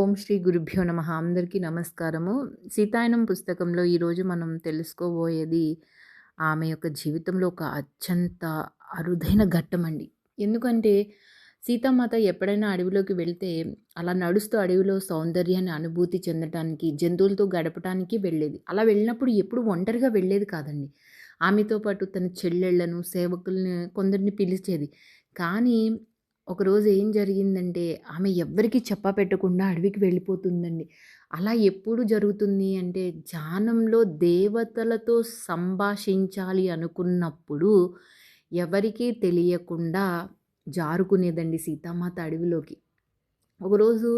ఓం శ్రీ గురుభ్యో నమ. అందరికీ నమస్కారము. సీతాయనం పుస్తకంలో ఈరోజు మనం తెలుసుకోబోయేది ఆమె యొక్క జీవితంలో ఒక అత్యంత అరుదైన ఘట్టం అండి ఎందుకంటే సీతామాత ఎప్పుడైనా అడవిలోకి వెళ్తే అలా నడుస్తూ అడవిలో సౌందర్యాన్ని అనుభూతి చెందటానికి జంతువులతో గడపటానికి వెళ్ళేది. అలా వెళ్ళినప్పుడు ఎప్పుడు ఒంటరిగా వెళ్ళేది కాదండి. ఆమెతో పాటు తన చెల్లెళ్ళను సేవకుల్ని కొందరిని పిలిచేది. కానీ ఒకరోజు ఏం జరిగిందంటే ఆమె ఎవ్వరికీ చెప్ప పెట్టకుండా అడవికి వెళ్ళిపోతుందండి. అలా ఎప్పుడు జరుగుతుంది అంటే ధ్యానంలో దేవతలతో సంభాషించాలి అనుకున్నప్పుడు ఎవరికీ తెలియకుండా జారుకునేదండి సీతామాత అడవిలోకి. ఒకరోజు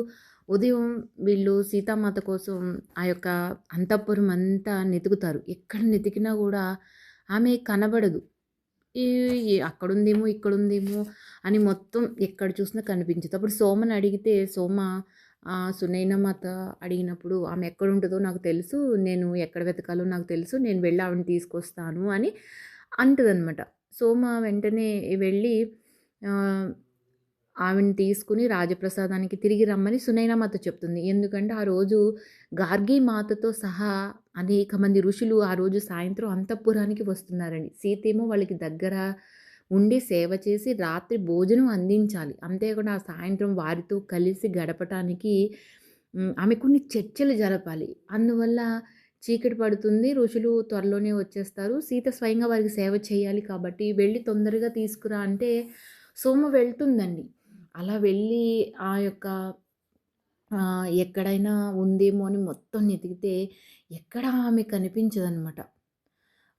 ఉదయం వీళ్ళు సీతామాత కోసం ఆ యొక్క అంతఃపురం అంతా నెతుకుతారు. ఎక్కడ నెతికినా కూడా ఆమె కనబడదు. అక్కడుందేమో ఇక్కడుందేమో అని మొత్తం ఎక్కడ చూసినా కనిపించదు. అప్పుడు సోమని అడిగితే సోమ సునైన మాత అడిగినప్పుడు ఆమె ఎక్కడ ఉంటుందో నాకు తెలుసు నేను ఎక్కడ వెతకాలో నాకు తెలుసు నేను వెళ్ళి ఆవిడని తీసుకొస్తాను అని అంటుందన్నమాట. సోమ వెంటనే వెళ్ళి ఆవిడని తీసుకుని రాజప్రసాదానికి తిరిగి రమ్మని సునైన మాత చెప్తుంది. ఎందుకంటే ఆ రోజు గార్గి మాతతో సహా అనేక మంది ఋషులు ఆ రోజు సాయంత్రం అంతఃపురానికి వస్తున్నారండి. సీతేమో వాళ్ళకి దగ్గర ఉండి సేవ చేసి రాత్రి భోజనం అందించాలి. అంతేకాకుండా ఆ సాయంత్రం వారితో కలిసి గడపటానికి ఆమె కొన్ని చర్చలు జరపాలి. అందువల్ల చీకటి పడుతుంది. ఋషులు త్వరలోనే వచ్చేస్తారు. సీత స్వయంగా వారికి సేవ చేయాలి కాబట్టి వెళ్ళి తొందరగా తీసుకురా అంటే సోమ వెళ్తుందండి. అలా వెళ్ళి ఆ యొక్క ఎక్కడైనా ఉందేమో అని మొత్తం వెతికితే ఎక్కడ ఆమె కనిపించదనమాట.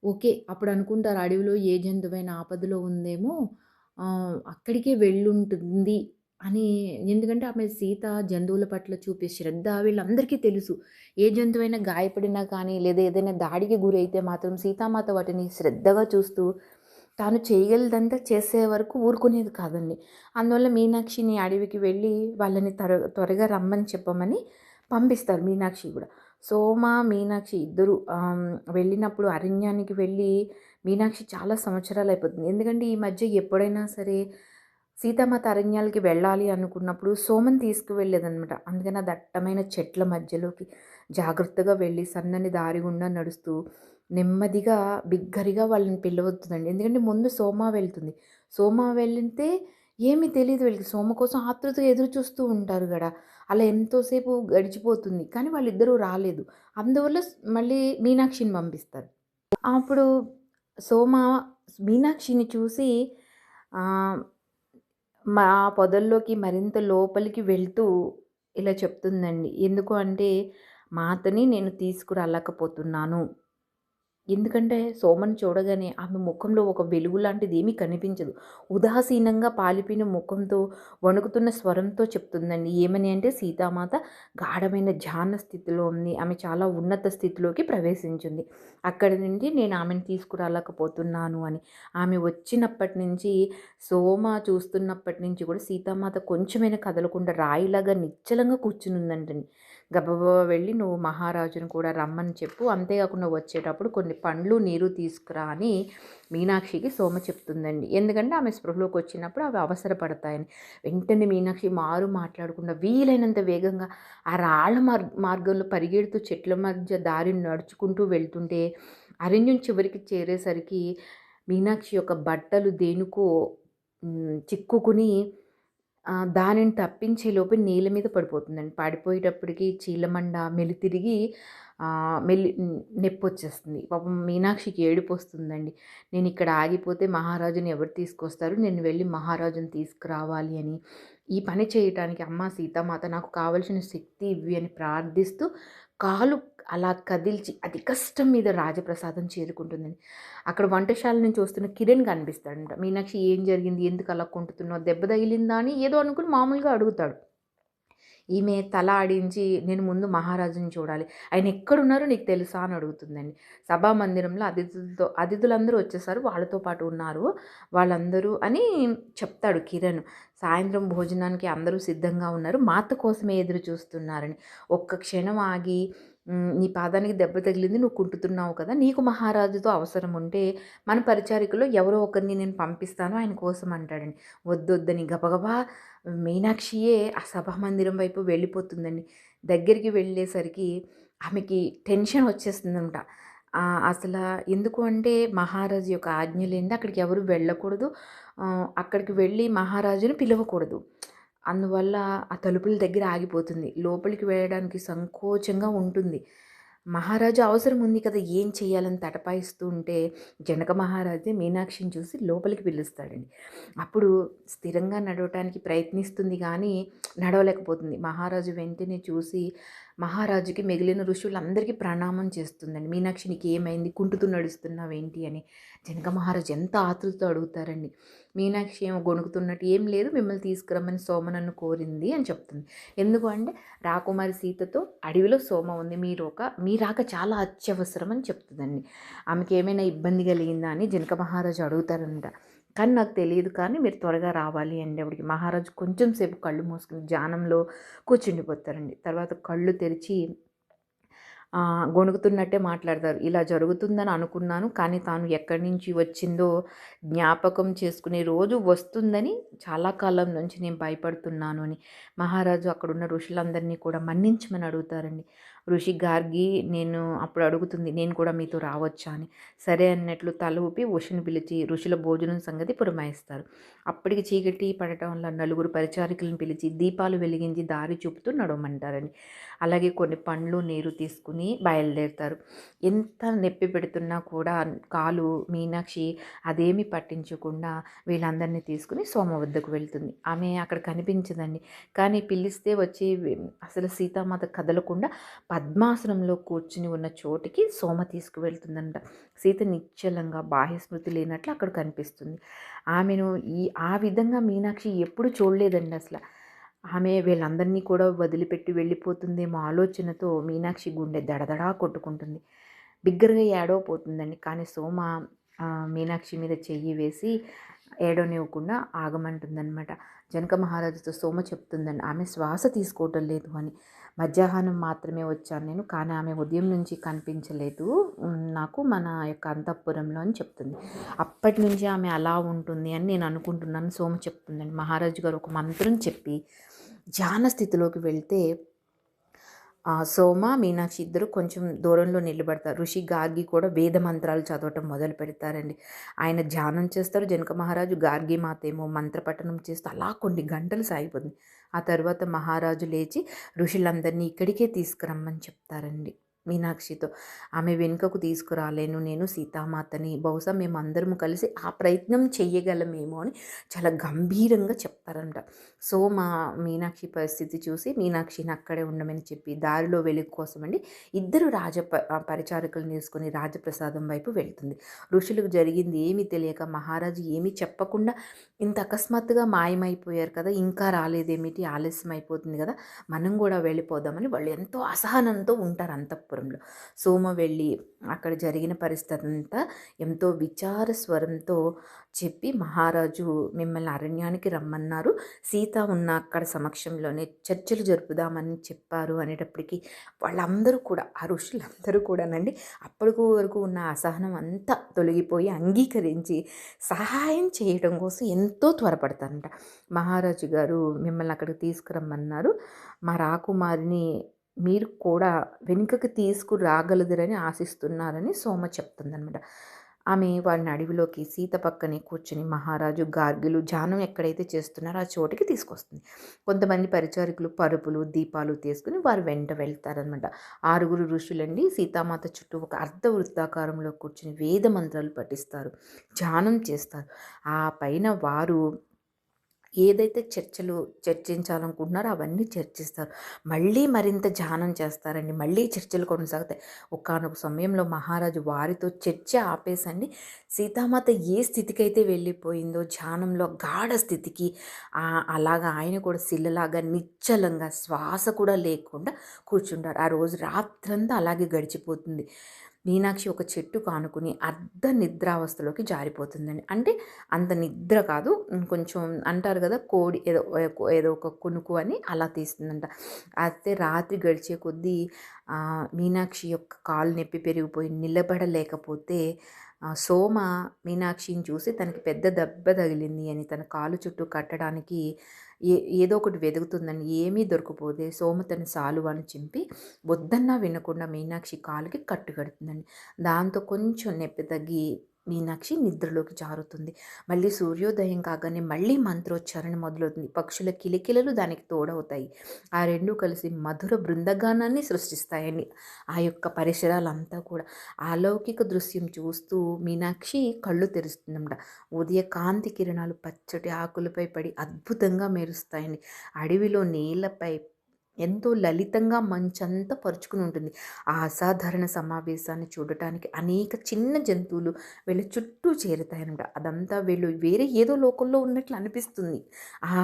ఓకే అప్పుడు అనుకుంటారు అడవిలో ఏ జంతువైన ఆపదలో ఉందేమో అక్కడికే వెళ్ళుంటుంది అని. ఎందుకంటే ఆమె సీత జంతువుల పట్ల చూపే శ్రద్ధ వీళ్ళందరికీ తెలుసు. ఏ జంతువైనా గాయపడినా కానీ లేదా ఏదైనా దాడికి గురైతే మాత్రం సీతామాత వాటిని శ్రద్ధగా చూస్తూ తాను చేయగలదంతా చేసే వరకు ఊరుకునేది కాదండి. అందువల్ల మీనాక్షిని అడవికి వెళ్ళి వాళ్ళని త్వర త్వరగా రమ్మని చెప్పమని పంపిస్తారు మీనాక్షి కూడా. సోమ మీనాక్షి ఇద్దరు వెళ్ళినప్పుడు అరణ్యానికి వెళ్ళి మీనాక్షి చాలా సంవత్సరాలు అయిపోతుంది. ఎందుకంటే ఈ మధ్య ఎప్పుడైనా సరే సీతామాత అరణ్యాలకి వెళ్ళాలి అనుకున్నప్పుడు సోమని తీసుకువెళ్ళేదనమాట అందుకని ఆ దట్టమైన చెట్ల మధ్యలోకి జాగ్రత్తగా వెళ్ళి సన్నని దారి గుండా నడుస్తూ నెమ్మదిగా బిగ్గరిగా వాళ్ళని పిలవద్దండి ఎందుకంటే ముందు సోమ వెళ్తుంది. సోమ వెళ్తే ఏమీ తెలియదు వీళ్ళకి. సోమ కోసం ఆతృతగా ఎదురు చూస్తూ ఉంటారు కదా అలా ఎంతోసేపు గడిచిపోతుంది. కానీ వాళ్ళిద్దరూ రాలేదు. అందువల్ల మళ్ళీ మీనాక్షిని పంపిస్తారు. అప్పుడు సోమ మీనాక్షిని చూసి మా పొదల్లోకి మరింత లోపలికి వెళ్తూ ఇలా చెప్తుందండి. ఎందుకు అంటే మాతని నేను తీసుకురాలేకపోతున్నాను. ఎందుకంటే సోమని చూడగానే ఆమె ముఖంలో ఒక వెలుగు లాంటిది ఏమీ కనిపించదు. ఉదాసీనంగా పాలిపిన ముఖంతో వణుకుతున్న స్వరంతో చెప్తుందండి. ఏమని అంటే సీతామాత గాఢమైన ధ్యాన స్థితిలో ఉంది. ఆమె చాలా ఉన్నత స్థితిలోకి ప్రవేశించింది. అక్కడి నుండి నేను ఆమెను తీసుకురాలేకపోతున్నాను అని. ఆమె వచ్చినప్పటి నుంచి సోమ చూస్తున్నప్పటి నుంచి కూడా సీతామాత కొంచెమైనా కదలకుండా రాయిలాగా నిశ్చలంగా కూర్చుని ఉందంటండి గబగబా వెళ్ళి నువ్వు మహారాజును కూడా రమ్మని చెప్పు. అంతేకాకుండా వచ్చేటప్పుడు కొన్ని పండ్లు నీరు తీసుకురా అని మీనాక్షికి సోమ చెప్తుందండి. ఎందుకంటే ఆమె స్పృహలోకి వచ్చినప్పుడు అవి అవసరపడతాయని. వెంటనే మీనాక్షి మారు మాట్లాడకుండా వీలైనంత వేగంగా ఆ రాళ్ళ మార్ మార్గంలో పరిగెడుతూ చెట్ల మధ్య దారిని నడుచుకుంటూ వెళ్తుంటే అరణ్యం చివరికి చేరేసరికి మీనాక్షి యొక్క బట్టలు దేనికో చిక్కుకుని దానిని తప్పించే లోపు నీళ్ళ మీద పడిపోతుందండి. పడిపోయేటప్పటికి చీలమండ మెలి తిరిగి మెల్లి నొప్పి వచ్చేస్తుంది పాపం మీనాక్షికి ఏడుపు వస్తుందండి. నేను ఇక్కడ ఆగిపోతే మహారాజుని ఎవరు తీసుకొస్తారు? నేను వెళ్ళి మహారాజుని తీసుకురావాలి అని. ఈ పని చేయటానికి అమ్మ సీతామాత నాకు కావలసిన శక్తి ఇవి అని ప్రార్థిస్తూ కాలు అలా కదిల్చి అది కష్టం మీద రాజప్రసాదం చేరుకుంటుందని. అక్కడ వంటశాల నుంచి వస్తున్న కిరణ్ కనిపిస్తాడంట. మీనాక్షి ఏం జరిగింది? ఎందుకు అలా కొంటుతున్నావు? దెబ్బ తగిలిందా? అని ఏదో అనుకుని మామూలుగా అడుగుతాడు. ఈమె తల ఆడించి నేను ముందు మహారాజుని చూడాలి. ఆయన ఎక్కడున్నారో నీకు తెలుసా? అని అడుగుతుందండి. సభా మందిరంలో అతిథులతో అతిథులందరూ వచ్చేసారు వాళ్ళతో పాటు ఉన్నారు వాళ్ళందరూ అని చెప్తాడు కిరణ్. సాయంత్రం భోజనానికి అందరూ సిద్ధంగా ఉన్నారు. మాత కోసమే ఎదురు చూస్తున్నారని. ఒక్క క్షణం ఆగి నీ పాదానికి దెబ్బ తగిలింది నువ్వు కుంటుతున్నావు కదా! నీకు మహారాజుతో అవసరం ఉంటే మన పరిచారికలో ఎవరో ఒకరిని నేను పంపిస్తాను ఆయన కోసం అంటాడండి. వద్దొద్దని గబగబా మీనాక్షియే ఆ సభామందిరం వైపు వెళ్ళిపోతుందండి. దగ్గరికి వెళ్ళేసరికి ఆమెకి టెన్షన్ వచ్చేస్తుందంట అసలు ఎందుకు అంటే మహారాజు యొక్క ఆజ్ఞ లేనిది అక్కడికి ఎవరు వెళ్ళకూడదు. అక్కడికి వెళ్ళి మహారాజును పిలవకూడదు. అందువల్ల ఆ తలుపుల దగ్గర ఆగిపోతుంది. లోపలికి వెళ్ళడానికి సంకోచంగా ఉంటుంది. మహారాజు అవసరం ఉంది కదా ఏం చేయాలని తటపాయిస్తూ ఉంటే జనక మహారాజే మీనాక్షిని చూసి లోపలికి పిలుస్తాడండి. అప్పుడు స్థిరంగా నడవటానికి ప్రయత్నిస్తుంది కానీ నడవలేకపోతుంది. మహారాజు వెంటనే చూసి మహారాజుకి మిగిలిన ఋషులందరికీ ప్రణామం చేస్తుందండి. మీనాక్షి నీకు ఏమైంది? కుంటుతూ నడుస్తున్నావేంటి అని జనక మహారాజు ఎంత ఆతృతతో అడుగుతారండి. మీనాక్షి ఏమో గొణుకుతున్నట్టు ఏం లేదు మిమ్మల్ని తీసుకురమ్మని సోమ నన్ను కోరింది అని చెప్తుంది. ఎందుకు అంటే రాకుమారి సీతతో అడవిలో సోమ ఉంది మీరు ఒక మీ రాక చాలా అత్యవసరం అని చెప్తుందండి. ఆమెకి ఏమైనా ఇబ్బంది కలిగిందా అని జనక మహారాజు అడుగుతారంట. కానీ నాకు తెలియదు కానీ మీరు త్వరగా రావాలి అండి అప్పటికి మహారాజు కొంచెం సేపు కళ్ళు మూసుకుని ధ్యానంలో కూర్చుండిపోతారండి. తర్వాత కళ్ళు తెరిచి గొణుకుతున్నట్టే మాట్లాడతారు. ఇలా జరుగుతుందని అనుకున్నాను కానీ తాను ఎక్కడి నుంచి వచ్చిందో జ్ఞాపకం చేసుకునే రోజు వస్తుందని చాలా కాలం నుంచి నేను భయపడుతున్నాను అని మహారాజు అక్కడున్న ఋషులందరినీ కూడా మన్నించమని అడుగుతారండి. ఋషి గార్గి నేను అప్పుడు అడుగుతుంది నేను కూడా మీతో రావచ్చా అని. సరే అన్నట్లు తల ఊపి ఉషిని పిలిచి ఋషుల భోజనం సంగతి పురమాయిస్తారు. అప్పటికి చీకటి పడటం వల్ల నలుగురు పరిచారికలను పిలిచి దీపాలు వెలిగించి దారి చూపుతూ నడవమంటారండి. అలాగే కొన్ని పండ్లు నీరు తీసుకుని బయలుదేరుతారు. ఎంత నొప్పి పెడుతున్నా కూడా కాలు మీనాక్షి అదేమి పట్టించకుండా వీళ్ళందరినీ తీసుకుని సోమ వద్దకు వెళ్తుంది. ఆమె అక్కడ కనిపించదండి. కానీ పిలిస్తే వచ్చి అసలు సీతామాత కదలకుండా పద్మాసనంలో కూర్చుని ఉన్న చోటికి సోమ తీసుకువెళ్తుందంట. సీత నిశ్చలంగా బాహ్య స్మృతి లేనట్లు అక్కడ కనిపిస్తుంది. ఆమెను ఈ ఆ విధంగా మీనాక్షి ఎప్పుడు చూడలేదండి అసలు. ఆమె వీళ్ళందరినీ కూడా వదిలిపెట్టి వెళ్ళిపోతుందేమో ఆలోచనతో మీనాక్షి గుండె దడదడా కొట్టుకుంటుంది. బిగ్గరగా ఏడవపోతుందండి కానీ సోమ మీనాక్షి మీద చెయ్యి వేసి ఏడవనివ్వకుండా ఆగమంటుందన్నమాట. జనక మహారాజుతో సోమ చెప్తుందండి ఆమె శ్వాస తీసుకోవటం లేదు అని. మధ్యాహ్నం మాత్రమే వచ్చాను నేను కానీ ఆమె ఉదయం నుంచి కనిపించలేదు. నాకు మన యొక్క అంతఃపురంలో అని చెప్తుంది. అప్పటి నుంచి ఆమె అలా ఉంటుంది అని నేను అనుకుంటున్నాను సోమ చెప్తుందండి. మహారాజు గారు ఒక మంత్రం చెప్పి ధ్యాన స్థితిలోకి వెళ్తే సోమ మీనాక్షి ఇద్దరు కొంచెం దూరంలో నిలబడతారు. ఋషి గార్గి కూడా వేద మంత్రాలు చదవటం మొదలు పెడతారండి. ఆయన ధ్యానం చేస్తారు. జనక మహారాజు గార్గి మాత ఏమో మంత్రపఠనం చేస్తూ అలా కొన్ని గంటలు సాగిపోతుంది. ఆ తర్వాత మహారాజు లేచి ఋషులందరినీ ఇక్కడికే తీసుకురమ్మని చెప్తారండి. మీనాక్షితో ఆమె వెనుకకు తీసుకురాలేను నేను సీతామాతని. బహుశా మేమందరము కలిసి ఆ ప్రయత్నం చెయ్యగలమేమో అని చాలా గంభీరంగా చెప్తారంట. సో మా మీనాక్షి పరిస్థితి చూసి మీనాక్షిని అక్కడే ఉండమని చెప్పి దారిలో వెలుగు కోసమండి ఇద్దరు రాజ పరిచారకులు తీసుకుని రాజప్రసాదం వైపు వెళ్తుంది. ఋషులకు జరిగింది ఏమీ తెలియక మహారాజు ఏమీ చెప్పకుండా ఇంత అకస్మాత్తుగా మాయమైపోయారు కదా ఇంకా రాలేదేమిటి? ఆలస్యం అయిపోతుంది కదా మనం కూడా వెళ్ళిపోదామని వాళ్ళు ఎంతో అసహనంతో ఉంటారు అంతఃపురం. అంతఃపురంలో సోమ వెళ్ళి అక్కడ జరిగిన పరిస్థితి అంతా ఎంతో విచార స్వరంతో చెప్పి మహారాజు మిమ్మల్ని అరణ్యానికి రమ్మన్నారు. సీత ఉన్న అక్కడ సమక్షంలోనే చర్చలు జరుపుదామని చెప్పారు అనేటప్పటికీ వాళ్ళందరూ కూడా ఆ ఋషులందరూ కూడానండి అప్పటి వరకు ఉన్న అసహనం అంతా తొలగిపోయి అంగీకరించి సహాయం చేయడం కోసం ఎంతో త్వరపడతారంట. మహారాజు గారు మిమ్మల్ని అక్కడికి తీసుకురమ్మన్నారు. మా రాకుమారిని మీరు కూడా వెనుకకి తీసుకురాగలదురని ఆశిస్తున్నారని సోమ చెప్తుందనమాట ఆమె వారిని అడవిలోకి సీత పక్కనే కూర్చుని మహారాజు గార్గిలు జానం ఎక్కడైతే చేస్తున్నారో ఆ చోటికి తీసుకొస్తుంది. కొంతమంది పరిచారికులు పరుపులు దీపాలు తీసుకుని వారు వెంట వెళ్తారనమాట ఆరుగురు ఋషులండి సీతామాత చుట్టూ ఒక అర్ధ వృత్తాకారంలో కూర్చుని వేద మంత్రాలు పఠిస్తారు ధ్యానం చేస్తారు. ఆ పైన వారు ఏదైతే చర్చలు చర్చించాలనుకుంటున్నారో అవన్నీ చర్చిస్తారు. మళ్ళీ మరింత ధ్యానం చేస్తారండి. మళ్ళీ చర్చలు కొనసాగుతాయి. ఒకనొక సమయంలో మహారాజు వారితో చర్చ ఆపేసండి. సీతామాత ఏ స్థితికి అయితే వెళ్ళిపోయిందో ధ్యానంలో గాఢ స్థితికి అలాగా ఆయన కూడా శిల్లలాగా నిశ్చలంగా శ్వాస కూడా లేకుండా కూర్చుంటారు ఆ రోజు రాత్రంతా అలాగే గడిచిపోతుంది. మీనాక్షి ఒక చెట్టు కానుకుని అర్ధ నిద్రావస్థలోకి జారిపోతుందండి. అంటే అంత నిద్ర కాదు. కొంచెం అంటారు కదా కోడి ఏదో ఏదో ఒక కునుకు అని అలా తీస్తుందంట. అయితే రాత్రి గడిచే కొద్దీ మీనాక్షి యొక్క కాలు నొప్పి పెరిగిపోయి నిలబడలేకపోతే సోమ మీనాక్షిని చూసి తనకి పెద్ద దెబ్బ తగిలింది అని తన కాలు చుట్టూ కట్టడానికి ఏ ఏదో ఒకటి వెతుకుతుందని ఏమీ దొరకపోతే సోమ తన సాలువాను చింపి వద్దన్నా వినకుండా మీనాక్షి కాలుకి కట్టు కడుతుందండి. దాంతో కొంచెం నొప్పి తగ్గి మీనాక్షి నిద్రలోకి జారుతుంది. మళ్ళీ సూర్యోదయం కాగానే మళ్ళీ మంత్రోచ్చారణ మొదలవుతుంది. పక్షుల కిలికిలలు దానికి తోడవుతాయి. ఆ రెండు కలిసి మధుర బృందగానాన్ని సృష్టిస్తాయండి ఆ యొక్క పరిసరాలంతా కూడా. అలౌకిక దృశ్యం చూస్తూ మీనాక్షి కళ్ళు తెరుస్తుందన్నమాట ఉదయ కాంతి కిరణాలు పచ్చటి ఆకులపై పడి అద్భుతంగా మెరుస్తాయండి అడవిలో నీళ్ళపై ఎంతో లలితంగా మంచంతా పరుచుకుని ఉంటుంది. ఆ అసాధారణ సమావేశాన్ని చూడటానికి అనేక చిన్న జంతువులు వీళ్ళ చుట్టూ చేరుతాయనమాట అదంతా వీళ్ళు వేరే ఏదో లోకంలో ఉన్నట్లు అనిపిస్తుంది.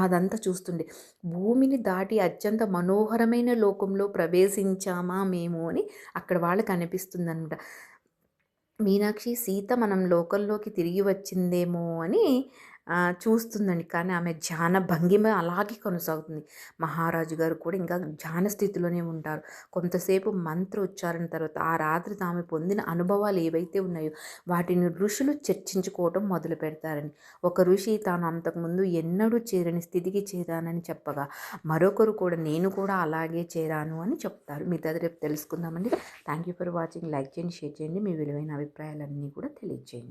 అదంతా చూస్తుండే భూమిని దాటి అత్యంత మనోహరమైన లోకంలో ప్రవేశించామా మేము అని అక్కడ వాళ్ళకి అనిపిస్తుంది అనమాట మీనాక్షి సీత మనం లోకల్లోకి తిరిగి వచ్చిందేమో అని చూస్తుందండి. కానీ ఆమె ధ్యాన భంగిమ అలాగే కొనసాగుతుంది. మహారాజు గారు కూడా ఇంకా ధ్యాన స్థితిలోనే ఉంటారు. కొంతసేపు మంత్ర ఉచ్చారణ తర్వాత ఆ రాత్రి తాము పొందిన అనుభవాలు ఏవైతే ఉన్నాయో వాటిని ఋషులు చర్చించుకోవటం మొదలు పెడతారని ఒక ఋషి తాను అంతకుముందు ఎన్నడూ చేరని స్థితికి చేరానని చెప్పగా మరొకరు కూడా నేను కూడా అలాగే చేరాను అని చెప్తారు. మిగతా రేపు తెలుసుకుందామండి. Thank you for watching like చేయండి షేర్ చేయండి. మీ విలువైన అభిప్రాయాలన్నీ కూడా తెలియజేయండి.